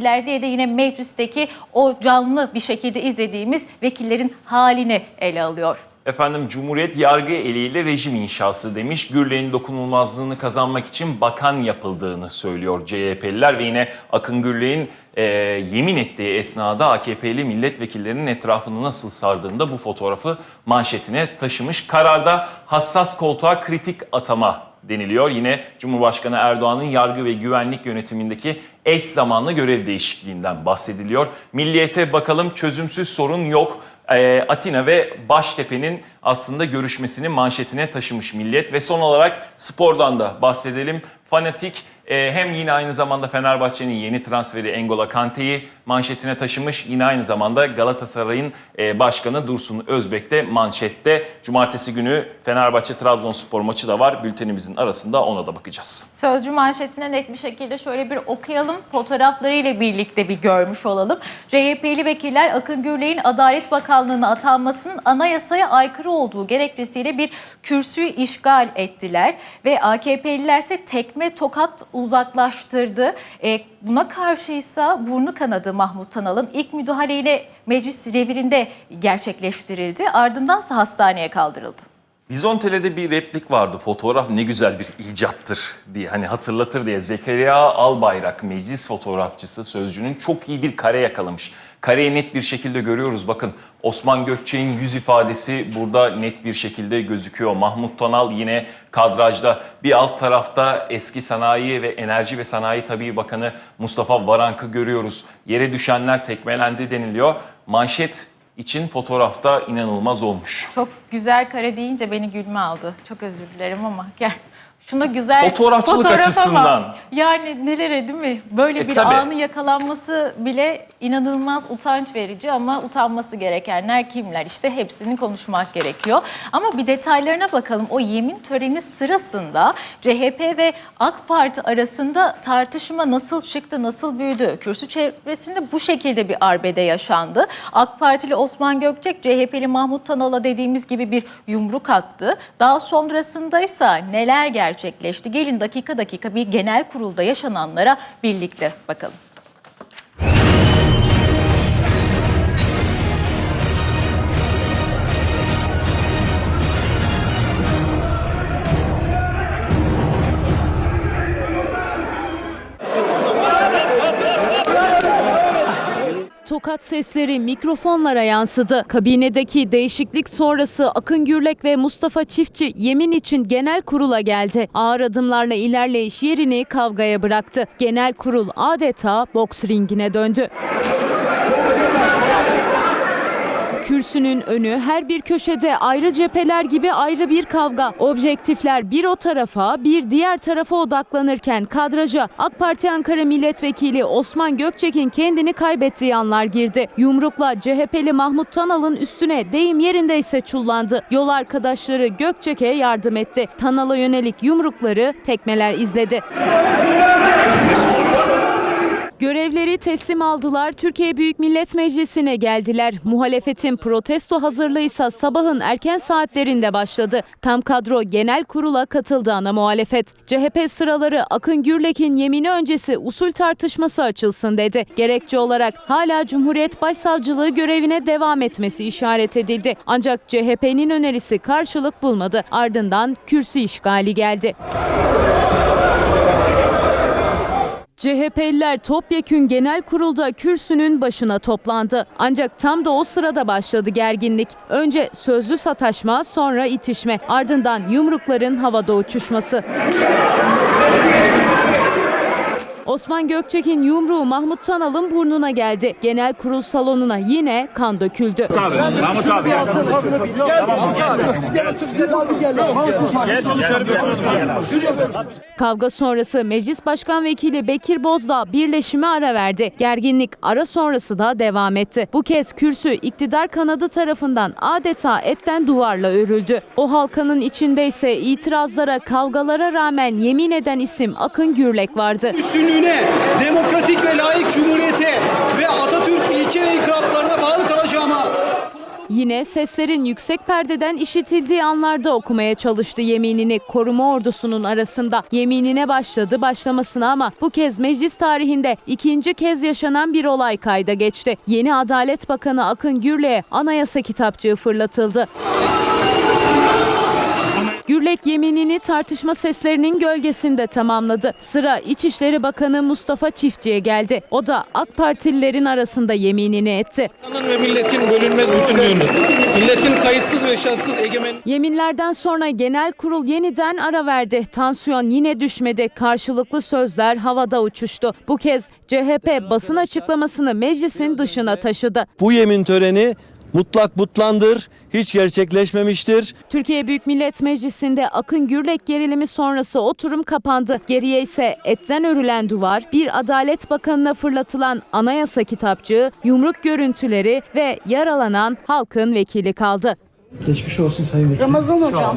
İleride de yine meclisteki o canlı bir şekilde izlediğimiz vekillerin halini ele alıyor. Efendim Cumhuriyet yargı eliyle rejim inşası demiş. Gürley'in dokunulmazlığını kazanmak için bakan yapıldığını söylüyor CHP'liler ve yine Akın Gürley'in e, yemin ettiği esnada AKP'li milletvekillerinin etrafını nasıl sardığını da bu fotoğrafı manşetine taşımış. Kararda hassas koltuğa kritik atama deniliyor. Yine Cumhurbaşkanı Erdoğan'ın yargı ve güvenlik yönetimindeki eş zamanlı görev değişikliğinden bahsediliyor. Milliyete bakalım çözümsüz sorun yok. Ee, Atina ve Baştepe'nin aslında görüşmesini manşetine taşımış Milliyet. Ve son olarak spordan da bahsedelim. Fanatik e, hem yine aynı zamanda Fenerbahçe'nin yeni transferi Engola Kante'yi manşetine taşımış. Yine aynı zamanda Galatasaray'ın e, başkanı Dursun Özbek de manşette. Cumartesi günü Fenerbahçe-Trabzonspor maçı da var. Bültenimizin arasında ona da bakacağız. Sözcü manşetine net bir şekilde şöyle bir okuyalım. Fotoğraflarıyla birlikte bir görmüş olalım. CHP'li vekiller Akın Gürley'in Adalet Bakanlığı'na atanmasının anayasaya aykırı olduğu gerekçesiyle bir kürsüyü işgal ettiler. Ve AKP'liler ise tekme tokat uzaklaştırdı. E, buna karşıysa burnu kanadı Mahmut Tanal'ın ilk müdahaleyle meclis revirinde gerçekleştirildi. Ardındansa hastaneye kaldırıldı. Vizontele'de bir replik vardı. Fotoğraf ne güzel bir icattır diye hani hatırlatır diye. Zekeriya Albayrak meclis fotoğrafçısı sözcünün çok iyi bir kare yakalamış. Kareyi net bir şekilde görüyoruz. Bakın Osman Gökçek'in yüz ifadesi burada net bir şekilde gözüküyor. Mahmut Tanal yine kadrajda. Bir alt tarafta eski sanayi ve enerji ve sanayi tabii bakanı Mustafa Varank'ı görüyoruz. Yere düşenler tekmelendi deniliyor. Manşet için fotoğrafta inanılmaz olmuş. Çok güzel kare deyince beni gülme aldı. Çok özür dilerim ama gel. Şuna güzel Fotoğrafçılık fotoğraf ama açısından. Yani nelere değil mi? Böyle E, bir tabii. anı yakalanması bile inanılmaz utanç verici ama utanması gerekenler kimler? İşte hepsini konuşmak gerekiyor. Ama bir detaylarına bakalım. O yemin töreni sırasında CHP ve AK Parti arasında tartışma nasıl çıktı, nasıl büyüdü? Kürsü çevresinde bu şekilde bir arbede yaşandı. AK Partili Osman Gökçek, CHP'li Mahmut Tanal'a dediğimiz gibi bir yumruk attı. Daha sonrasında ise neler gerçekleşti? Gelin dakika dakika bir genel kurulda yaşananlara birlikte bakalım. Tokat sesleri mikrofonlara yansıdı. Kabinedeki değişiklik sonrası Akın Gürlek ve Mustafa Çiftçi yemin için genel kurula geldi. Ağır adımlarla ilerleyiş yerini kavgaya bıraktı. Genel kurul adeta boks ringine döndü. Kürsünün önü her bir köşede ayrı cepheler gibi ayrı bir kavga. Objektifler bir o tarafa bir diğer tarafa odaklanırken kadraja AK Parti Ankara Milletvekili Osman Gökçek'in kendini kaybettiği anlar girdi. Yumrukla CHP'li Mahmut Tanal'ın üstüne deyim yerindeyse çullandı. Yol arkadaşları Gökçek'e yardım etti. Tanal'a yönelik yumrukları tekmeler izledi. Görevleri teslim aldılar. Türkiye Büyük Millet Meclisi'ne geldiler. Muhalefetin protesto hazırlığı ise sabahın erken saatlerinde başladı. Tam kadro genel kurula katıldı ana muhalefet. CHP sıraları Akın Gürlek'in yemini öncesi usul tartışması açılsın dedi. Gerekçe olarak hala Cumhuriyet Başsavcılığı görevine devam etmesi işaret edildi. Ancak CHP'nin önerisi karşılık bulmadı. Ardından kürsü işgali geldi. CHP'liler topyekün genel kurulda kürsünün başına toplandı. Ancak tam da o sırada başladı gerginlik. Önce sözlü sataşma, sonra itişme, ardından yumrukların havada uçuşması. Osman Gökçek'in yumruğu Mahmut Tanal'ın burnuna geldi. Genel kurul salonuna yine kan döküldü. Mahmut abi. Kavga sonrası Meclis Başkan Vekili Bekir Bozdağ birleşime ara verdi. Gerginlik ara sonrası da devam etti. Bu kez kürsü iktidar kanadı tarafından adeta etten duvarla örüldü. O halkanın içinde ise itirazlara, kavgalara rağmen yemin eden isim Akın Gürlek vardı. Üstünlüğüne, demokratik ve layık cumhuriyete ve Atatürk ilke ve inkılaplarına bağlı kalacağıma Yine seslerin yüksek perdeden işitildiği anlarda okumaya çalıştı yeminini koruma ordusunun arasında. Yeminine başladı başlamasına ama bu kez meclis tarihinde ikinci kez yaşanan bir olay kayda geçti. Yeni Adalet Bakanı Akın Gürlek'e anayasa kitapçığı fırlatıldı. Gürlek yeminini tartışma seslerinin gölgesinde tamamladı. Sıra İçişleri Bakanı Mustafa Çiftçi'ye geldi. O da AK Partililerin arasında yeminini etti. Vatanın ve milletin bölünmez bütünlüğündür. Milletin kayıtsız ve şartsız egemen Yeminlerden sonra genel kurul yeniden ara verdi. Tansiyon yine düşmedi. Karşılıklı sözler havada uçuştu. Bu kez CHP basın açıklamasını meclisin dışına taşıdı. Bu yemin töreni mutlak butlandır, hiç gerçekleşmemiştir. Türkiye Büyük Millet Meclisi'nde Akın Gürlek gerilimi sonrası oturum kapandı. Geriye ise etten örülen duvar, bir Adalet Bakanı'na fırlatılan anayasa kitapçığı, yumruk görüntüleri ve yaralanan halkın vekili kaldı. Geçmiş olsun Sayın Vekilim. Ramazan hocam.